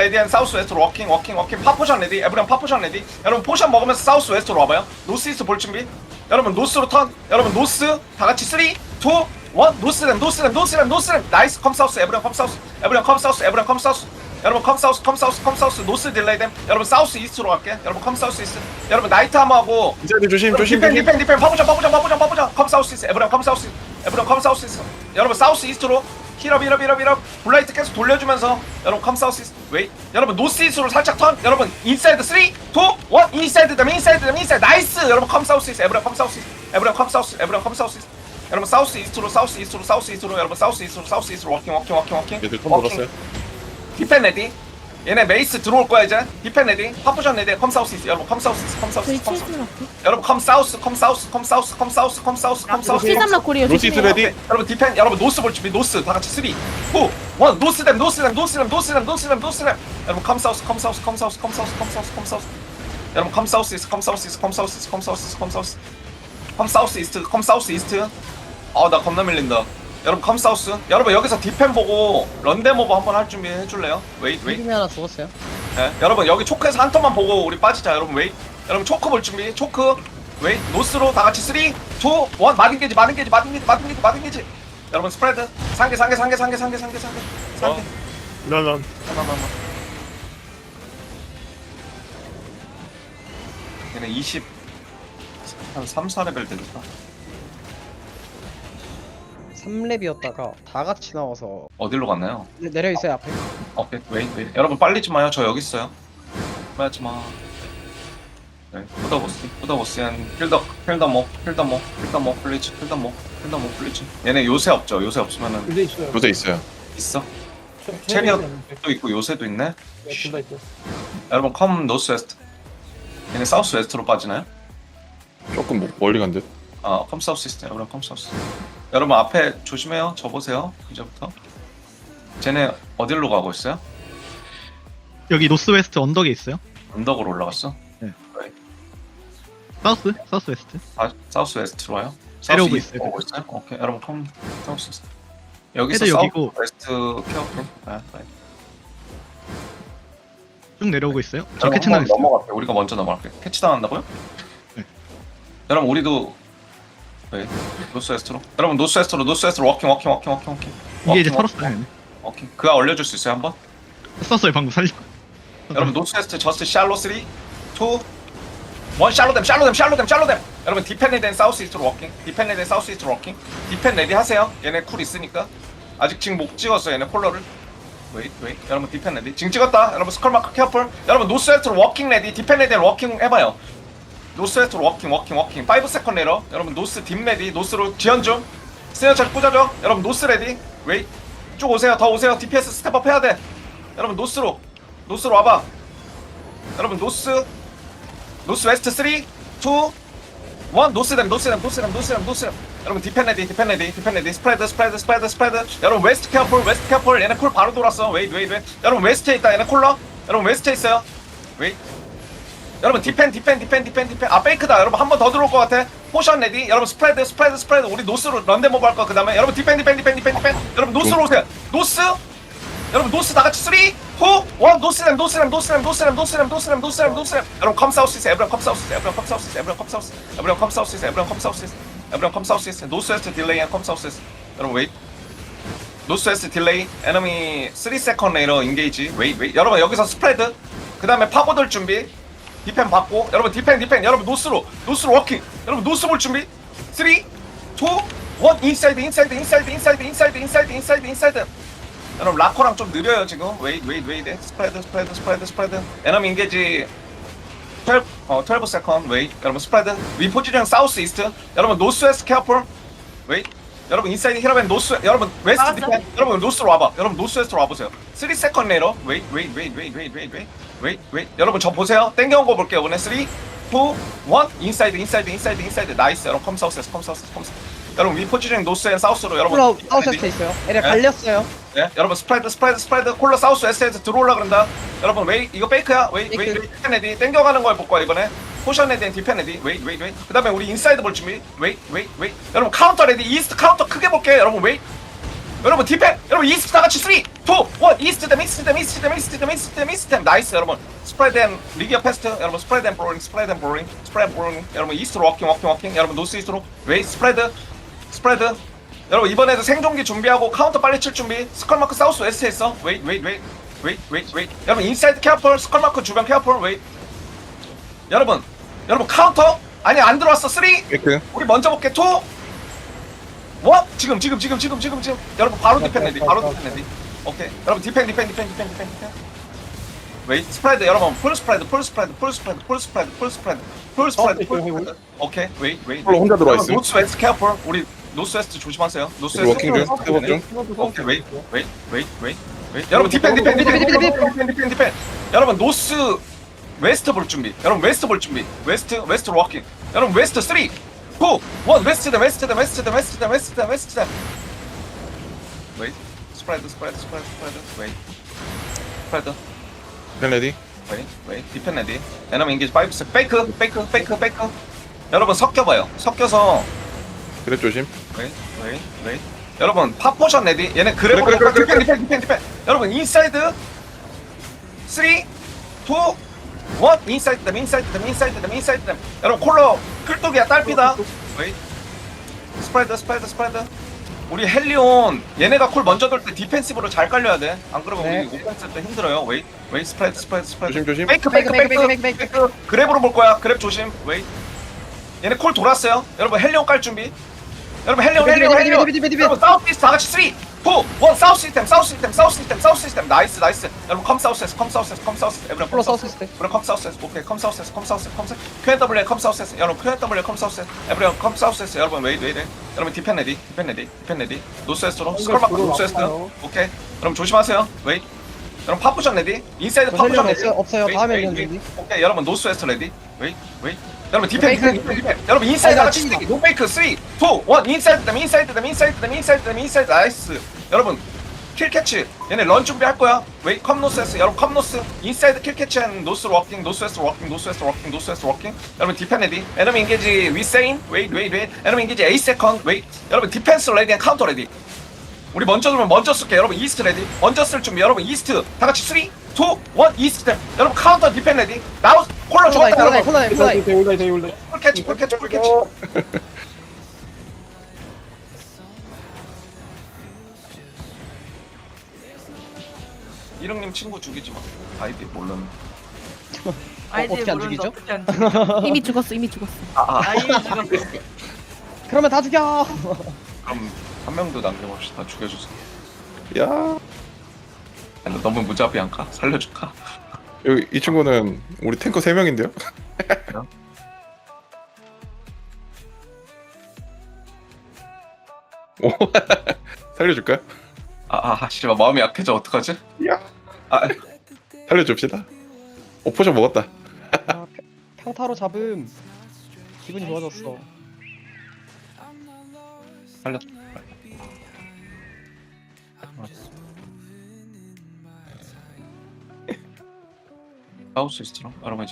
레디 앤 사우스 웨스트로 워킹 워킹 워킹 파포션 레디 에브리언 파포션 레디 여러분 포션 먹으면서 사우스 웨스트로 와봐요. 노스 이스트 볼 준비. 여러분 노스로 턴 여러분 노스 다 같이 3 2 1 노스램 노스램 노스램 노스램 나이스 컴 사우스 에브리언 컴 사우스 에브리언 컴 사우스 에브리언 컴 사우스 여러분 컴 사우스 컴 사우스 컴 사우스 노스 딜레이 됨 여러분 사우스 이스트로 갈게. 여러분 컴 사우스 이스트 여러분 나이트 하머하고. 인사이드 조심 조심 디펜 디펜 디펜 파보자 파보자 파보자 파보자 컴 사우스 이스트 에브리언 컴 사우스 에브리언 컴 사우스 이스트 여러분 사우스 이스트로 힐업 힐업 힐업 힐업. 블라이트 계속 돌려주면서 여러분 컴 사우스 이스트 웨이 여러분 노스 이스트로 살짝 턴. 여러분 인사이드 3 2 1 인사이드 댐 인사이드 댐 인사이드 나이스! 여러분 컴 사우스 이스트 에브리언 컴 사우스 이스트 에브리언 컴 사우스 에브리언 컴 사우스 이스트 여러분 사우스 이스트로 사우스 이스트로 사우스 이스트로 여러분 사우스 이스트로 사우스 이스트로. 워킹 워킹 워킹 워킹 얘들 턴. 돌았어요? 디펜 레디 얘네 메이스 들어올 거야 이제 디펜 레디 파푸션 레디 컴 사우스 이스트 여러분 컴 사우스 이스트 컴 사우스 저희 컴 사우스 7 스마트. 여러분 컴 사우스 컴 사우스 컴 사우스 컴 사우스 컴 사우스 컴 사우스 7 3 라콜이요. 노스 이스트 조심해요. 레디. 오케이. 여러분 디펜 여러분 노스 볼 준비 노스 다 같이 3 2 1 노스 댐 노스 댐 노스 댐 노스 댐 노스 댐 노스 댐 여러분 컴 사우스 컴 사우스 컴 사우스 컴 사우스 컴 사우스 컴 사우스 여러분 컴 사우스 이스트 컴 사우스 이스트 컴 사우스 이스트 컴 사우스 이스트 컴 사우스 컴 사우스 이스트 컴 사우스 이스트 어나 겁나 밀린다 여러분 컴 사우스. 여러분 여기서 디펜 보고 런데모브 한번 할 준비 해줄래요? 웨이 웨이 힘이 하나 죽었어요. 네, 여러분 여기 초크에서 한 턴만 보고 우리 빠지자 여러분 웨이 여러분 초크 볼 준비. 초크. 웨이 노스로 다 같이 3 2 1 마딘 게지 마딘 게지 마딘 게지 마딘 게지 마딘 게지. 여러분 스프레드. 상계 상계 상계 상계 상계 상계 상계. 상계. 런런. 잠깐만 얘네 20 한 3, 4레벨 되겠다 3렙이었다가 다 같이 나와서 어디로 갔나요? 네, 내려 있어요 앞에. 오케이 웨이 웨이 여러분 빨리 좀 와요 저 여기 있어요 빨리 마 네, 후더보스 후더보스엔 필더 필더모 필더모 필더모 플리즈 필더모 필더모 플리즈 얘네 요새 없죠 요새 없으면은 둘다 있어요. 요새 있어요 있어 체- 체리엇. 체리엇. 또 있고 요새도 있네 네, 둘다 있어요. 여러분 컴 노스 웨스트 얘네 사우스 웨스트로 빠지나요? 조금 뭐- 멀리 간 듯. 아, 컴 사우스 시스템. 여러분 컴 사우스. 여러분 앞에 조심해요. 저 보세요. 이제부터. 쟤네 어디로 가고 있어요? 여기 노스웨스트 언덕에 있어요. 언덕으로 올라갔어? 사우스, 사우스 웨스트. 아, 사우스 웨스트로 와요? 내려오고 이스트 있어요. 오고 있어요? 오케이. 여러분 컴 사우스 시스템. 여기서 헤드 사우스 여기고. 웨스트 케어풀. 아, 네. 쭉 내려오고 있어요. 저 여러분 캐치 한번 당했어요. 넘어갈게요. 우리가 먼저 넘어갈게요. 캐치 당한다고요? 네. 여러분 우리도 네. 노스 웨스트로. 여러분 노스 웨스트로 노스 웨스트로 워킹 워킹 워킹 워킹 워킹. 이게 이제 워킹, 털었어요. 오케이. 그거 올려줄 수 있어요 한번? 썼어요 방금 살려. 여러분 노스웨스트 저스트 샬로 3 2 1 샬로 댐 샬로 댐 샬로 댐 샬로 댐 여러분 디펜 레디 앤 사우스 이스트로 워킹 디펜 레디 앤 사우스 이스트로 워킹 디펜 레디 하세요 얘네 쿨 있으니까 아직 지금 못 찍었어 얘네 콜러를 웨이 웨이 여러분 디펜 레디 지금 찍었다 여러분 스컬 마크 케어풀 여러분 노스웨스트로 워킹 레디 디펜 레디 앤 워킹 해봐요 노스웨스트로 워킹 워킹 워킹. 5 세컨 레러 여러분 노스 딥 레디 노스로 지연 좀 스네어 잘 꽂아줘. 여러분 노스 레디. 웨이. 쭉 오세요. 더 오세요. DPS 스텝업 해야 돼. 여러분 노스로. 노스로 와봐. 여러분 노스. 노스 웨스트 3 2 1 노스댐 노스댐 노스댐 노스댐 노스댐. 여러분 디펜 레디 디펜 레디 디펜 레디. 스프레드 스프레드 스프레드 스프레드. 여러분 웨스트 케어풀 웨스트 케어풀. 얘네 콜 바로 돌았어. 웨이트 여러분 웨스트에 있다. 얘네 콜러. 여러분 웨스트에 있어요. 웨이트 여러분 디펜 디펜 디펜 디펜 디펜. 아 페이크다. 여러분 한 번 더 들어올 것 같아. 포션 레디. 여러분 스프레드 스프레드 스프레드. 우리 노스로 런데모브 할 거야 그 다음에 여러분 디펜 디펜 디펜 디펜 디펜. 여러분 노스로 오세요. 노스? 여러분 노스 다 같이 3 2 1 노스램 노스램 노스램 노스램 노스램 노스램 노스램 노스램. 여러분 컴 사우스 이스 에브리언 컴 사우스 에브리언 컴 사우스 에브리언 컴 사우스 에브리언 컴 사우스 에브리언 컴 사우스 에브리언 컴 사우스 노스 웨스트 딜레이 앤컴 사우스 여러분 웨이트. 노스 웨스트 딜레이. 에너미 3 세컨 레이러 인게이지 웨이트 웨이트. 여러분 여기서 스프레드. 그 다음에 파고들 준비 디펜 받고 여러분 디펜 디펜 여러분 노스로 노스로 워킹. 여러분 노스 볼 준비. 3 2 1 인사이드 인사이드 인사이드 인사이드 인사이드 인사이드 인사이드 인사이드. 여러분 라코랑 좀 느려요 지금. 웨이트 웨이트 웨이트 스프레드 스프레드 스프레드 스프레드. 에너미 인게지 12 어, 12 세컨 웨이트 여러분 스프레드. 위 포지션 사우스 이스트. 여러분 노스 웨스트 케어풀. 웨이트 여러분 인사이드 히러벤 노스 여러분 웨스트 디펜. 여러분 노스로 와봐. 여러분 노스 웨스트로 와보세요. 3 세컨 레이러 웨이트 웨이트 웨이트 웨이트 웨이트 웨이트 웨이트 여러분 저 보세요 땡겨온 거 볼게요 오늘 3 2 1 인사이드 인사이드 인사이드 인사이드 나이스 여러분 컴 사우스 컴 사우스 컴 사우스 여러분 위 포지션 노스 앤 사우스로 여러분 콜러 사우스에 있어요. 얘네 네. 갈렸어요. 네, 여러분 스프레드 스프레드 스프레드 콜러 사우스 웨스트에서 들어올라 그런다. 여러분 웨이 이거 페이크야. 웨이 웨이 페이크. 웨이 디펜 레디 땡겨가는 걸 볼 거야 이번에. 포션 레디 앤 디펜 레디. 웨이 웨이 웨이. 그 다음에 우리 인사이드 볼 준비. 웨이 웨이 웨이. 여러분 카운터 레디 이스트 카운터 크게 볼게. 여러분 웨이 여러분 디펜! 여러분 이스트 다같이 3 2 1 이스트댐 이스트댐 이스트댐 이스트댐 이스트댐 이스트댐. 나이스 여러분. 스프레드댐 리디어 패스트. 여러분 스프레드댐 브로링 스프레드댐 브로링 스프레드 브로링 여러분 이스트로 워킹 워킹 워킹. 여러분 노스 이스트로. 웨이 스프레드 스프레드. 여러분 이번에도 생존기 준비하고 카운터 빨리 칠 준비. 스컬마크 사우스 웨스트에 있어. 웨이 웨이 웨이 웨이 웨이 웨이 여러분 인사이드 케어풀 스컬마크 주변 케어풀 웨이 여러분 여러분 카운터! 아니 안 들어왔어. 3 우리 먼저 볼게. 2 뭐? 지금 지금 지금 지금 지금 지금. 여러분 바로 디펜 레디 바로 디펜 레디 오케이. 여러분 디펜 디펜 디펜 디펜 디펜 디펜. 웨이 스프라이드 여러분 풀 스프라이드 풀 스프라이드 풀 스프라이드 풀 스프라이드 풀 스프라이드 풀 스프라이드 풀 스프라이드 오케이 웨이 웨이 홀로 혼자 들어와 있어 노스 웨스트 케어풀 우리 노스 웨스트 조심하세요. 노스 웨스트 워킹 중 네. 오케이 웨이 웨이 웨이 웨이 여러분 디펜 디펜 디펜 디펜 디펜 디펜 디펜. 여러분 노스 웨스트 볼 준비. 여러분 웨스트 볼 준비. 웨스트 웨스트 워킹. 여러분 웨스트 3 2 1 웨스트 댐 웨스트 댐 웨스트 댐 웨스트 댐 웨스트 댐 웨스트 댐 웨이 스프레드 스프레드 스프레드 스프레드 웨이 스프레드 펜 레디. 웨이 웨이 디펜 레디 에너미 인게이지 5 6 페이크 페이크 페이크 페이크 여러분 섞여봐요. 섞여서. 그랩 조심. 웨이 웨이 웨이 여러분 팝 포션 레디 얘네 그래, 그래, 그래, 디펜 그래. 디펜 디펜 디펜 여러분 인사이드 3 2 1 인사이드 댐 인사이드 댐 여러분 콜러 끌뚝이야 딸피다. 웨이 스프레드 스프레드 스프레드 우리 헬리온 얘네가 콜 먼저 돌 때 디펜시브로 잘 깔려야 돼 안 그러면 네. 우리 오펜스 때 힘들어요. 웨이 웨이 스프레드 스프레드 스프레드 조심 조심. 페이크 페이크 페이크, 페이크 페이크, 페이크, 페이크 그랩으로 볼 거야. 그랩 조심. 웨이 얘네 콜 돌았어요. 여러분 헬리온 깔 준비. 여러분 헬리온 헬리온 헬리온. 여러분 사우스 이스트 다 같이 3 2 1 사우스 시스템 사우스 시스템 사우스 시스템 사우스 시스템 나이스 나이스 여러분 컴 사우스에서 컴 사우스에서 컴 사우스 에브리언 콜러 컴 사우스. 여러분 컴 사우스에서 오케이 컴 사우스에서 컴 사우스 컴 사우스 QNW에 컴 사우스에서 여러분 QNW에 컴 사우스 에브리언 컴 사우스에서 여러분 웨이 웨이 여러분 디펜 레디 디펜 레디 디펜 레디 노스웨스트로 스컬 마크 노스웨스트 오케이 여러분 조심하세요 웨이 여러분 파푸션 레디? 인사이드 파푸션 레디? 없어요, 없어요. 웨이, 다음에 웨이, 웨이. 오케이 여러분 노스웨스트 레디? 웨이 웨이. 여러분 디펜. 디펜 디펜 여러분 인사이드 아니다, 같이 찐이다. 노 페이크. 3 2 1 인사이드 댐 인사이드 댐 인사이드 댐 인사이드 댐 인사이드. 나이스. 여러분 킬 캐치. 얘네 런 준비할 거야. 웨이 컴 노스에스. 여러분 컴 노스. 인사이드 킬 캐치 앤 노스로 워킹 노스웨스트 워킹 노스웨스트 워킹 노스웨스트 워킹. 여러분 디펜 레디. 에너미 인게지 위세인 웨이 웨이 웨이 에너미 인게지 에이 세컨 웨이 여러분 디펜스 레디 앤 카운터 레디 우리 먼저 들면 먼저 쓸게 여러분 이스트 레디. 먼저 쓸 준비. 여러분 이스트. 다 같이 3 2 1 이스트. 댐 여러분 카운터 디펜 레디. 나우 콜러 죽었다 콜라이, 여러분. 콜라이, 콜라이. 풀 캐치 풀 캐치 풀 캐치. 이릉님 친구 죽이지 마. 아이디 몰랐네 아이디 어떻게 안 죽이죠? 어떻게 안 죽이죠? 이미 죽었어 이미 죽었어. 아아. 아 이미 죽었어. 그러면 다 죽여. 그럼 한 명도 남겨봅시다 죽여주세요 야. 아니, 너무 무자비한가? 살려줄까? 여기 이 친구는 우리 탱커 3 명인데요. 오. 살려줄까요? 아 아 씨발 마음이 약해져 어떡하지? 야. 아 살려줍시다. 오 포션 먹었다. 아, 평- 평타로 잡음. 기분이 좋아졌어. 살려 사우스 이스트로 여러분 이제